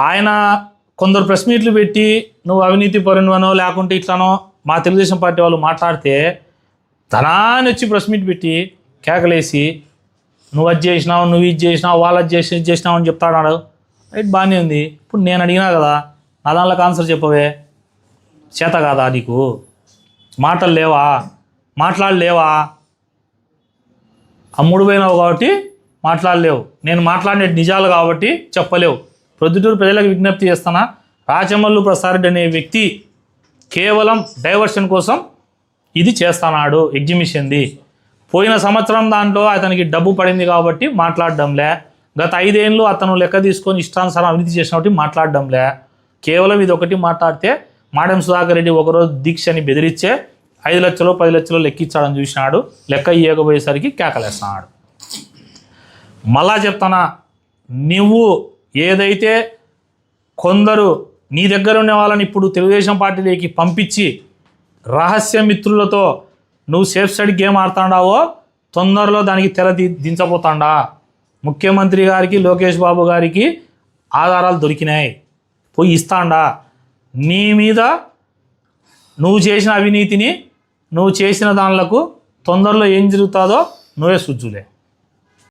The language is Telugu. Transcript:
ఆయన కొందరు ప్రెస్ మీట్లు పెట్టి నువ్వు అవినీతి పరునివనో లేకుంటే ఇట్లానో మా తెలుగుదేశం పార్టీ వాళ్ళు మాట్లాడితే తనాన్ని వచ్చి ప్రెస్ మీట్ పెట్టి కేకలేసి నువ్వు అది చేసినావు నువ్వు ఇది చేసినావు వాళ్ళు అది చేసి ఇది చేసినావు అని చెప్తాడు రైట్ బాగానే ఉంది. ఇప్పుడు నేను అడిగినా కదా నా దానిలోకి ఆన్సర్ చెప్పవే? చేత కాదా నీకు? మాటలు లేవా? మాట్లాడలేవా? అమ్ముడు పోయినావు కాబట్టి మాట్లాడలేవు. నేను మాట్లాడే నిజాలు కాబట్టి చెప్పలేవు. ప్రొద్దుటూరు ప్రజలకు విజ్ఞప్తి చేస్తానా రాచమల్లు ప్రసాద్ అనే వ్యక్తి కేవలం డైవర్షన్ కోసం ఇది చేస్తున్నాడు ఎగ్జిబిషన్ది. పోయిన సంవత్సరం దాంట్లో అతనికి డబ్బు పడింది కాబట్టి మాట్లాడడంలే. గత ఐదేళ్ళు అతను లెక్క తీసుకొని ఇష్టానుసారం అవినీతి చేసినట్టు మాట్లాడడంలే. కేవలం ఇది ఒకటి మాట్లాడితే మాడెం సుధాకర్ రెడ్డి ఒకరోజు దీక్షని బెదిరిచ్చే ఐదు లక్షలు పది లక్షలు లెక్కించాడని చూసినాడు. లెక్క ఇవ్వకపోయేసరికి కేకలేస్తున్నాడు. మళ్ళా చెప్తానా నువ్వు ఏదైతే కొందరు నీ దగ్గర ఉన్న వాళ్ళని ఇప్పుడు తెలుగుదేశం పార్టీలోకి పంపించి రహస్య మిత్రులతో నువ్వు సేఫ్ సైడ్ గేమ్ ఆడుతాడావో తొందరలో దానికి తెర ది దించబోతాడా. ముఖ్యమంత్రి గారికి లోకేష్ బాబు గారికి ఆధారాలు దొరికినాయి. పోయి ఇస్తాండా. నీ మీద నువ్వు చేసిన అవినీతిని నువ్వు చేసిన దానిలకు తొందరలో ఏం జరుగుతుందో నువ్వే సుజ్జులే